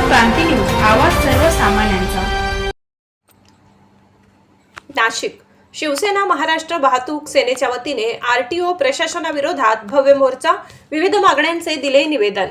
क्रांती news आवाज सर्वसामान्यांचा. नाशिक. शिवसेना महाराष्ट्र वाहतूक सेनेच्या वतीने आरटीओ प्रशासनाविरोधात भव्य मोर्चा विविध मागण्यांचे दिले निवेदन.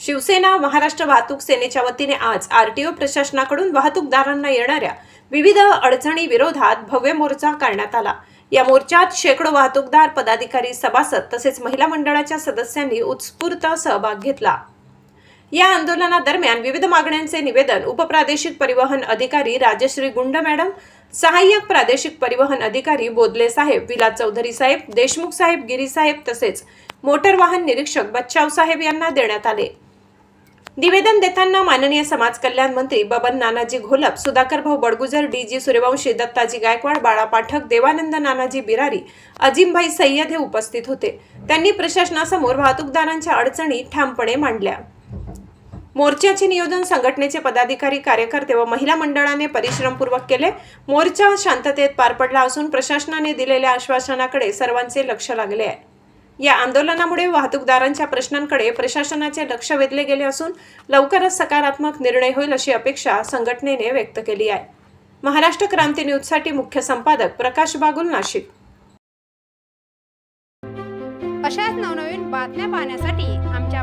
शिवसेना महाराष्ट्र वाहतूक सेनेच्या वतीने आज आरटीओ प्रशासनाकडून वाहतूकदारांना येणाऱ्या विविध अडचणी विरोधात भव्य मोर्चा काढण्यात आला. या मोर्चात शेकडो वाहतूकदार पदाधिकारी सभासद तसेच महिला मंडळाच्या सदस्यांनी उत्स्फूर्त सहभाग घेतला. या आंदोलनादरम्यान विविध मागण्यांचे निवेदन उपप्रादेशिक परिवहन अधिकारी राजश्री गुंड मॅडम सहाय्यक प्रादेशिक परिवहन अधिकारी बोदले साहेब विलास चौधरी साहेब देशमुख साहेब गिरी साहेब तसेच मोटर वाहन निरीक्षक बच्चाव साहेब यांना देण्यात आले. निवेदन देताना माननीय समाज कल्याण मंत्री बबन नानाजी घोलप सुधाकर भाऊ बडगुजर डी जी सूर्यवंशी दत्ताजी गायकवाड बाळा पाठक देवानंद नानाजी बिरारी अजिमभाई सय्यद हे उपस्थित होते. त्यांनी प्रशासनासमोर वाहतूकदारांच्या अडचणी ठामपणे मांडल्या. मोर्चाचे नियोजन संघटनेचे पदाधिकारी कार्यकर्ते व महिला मंडळाने परिश्रमपूर्वक केले. मोर्चा शांततेत पार पडला असून प्रशासनाने दिलेल्या आश्वासनाकडे सर्वांचे लक्ष लागले आहे. या आंदोलनामुळे वाहतूकदारांच्या प्रश्नांकडे प्रशासनाचे लक्ष वेधले गेले असून लवकरच सकारात्मक निर्णय होईल अशी अपेक्षा संघटनेने व्यक्त केली आहे. महाराष्ट्र क्रांती न्यूजसाठी मुख्य संपादक प्रकाश बागुल नाशिक. अशाच नवनवीन बातम्या पाहण्यासाठी आमच्या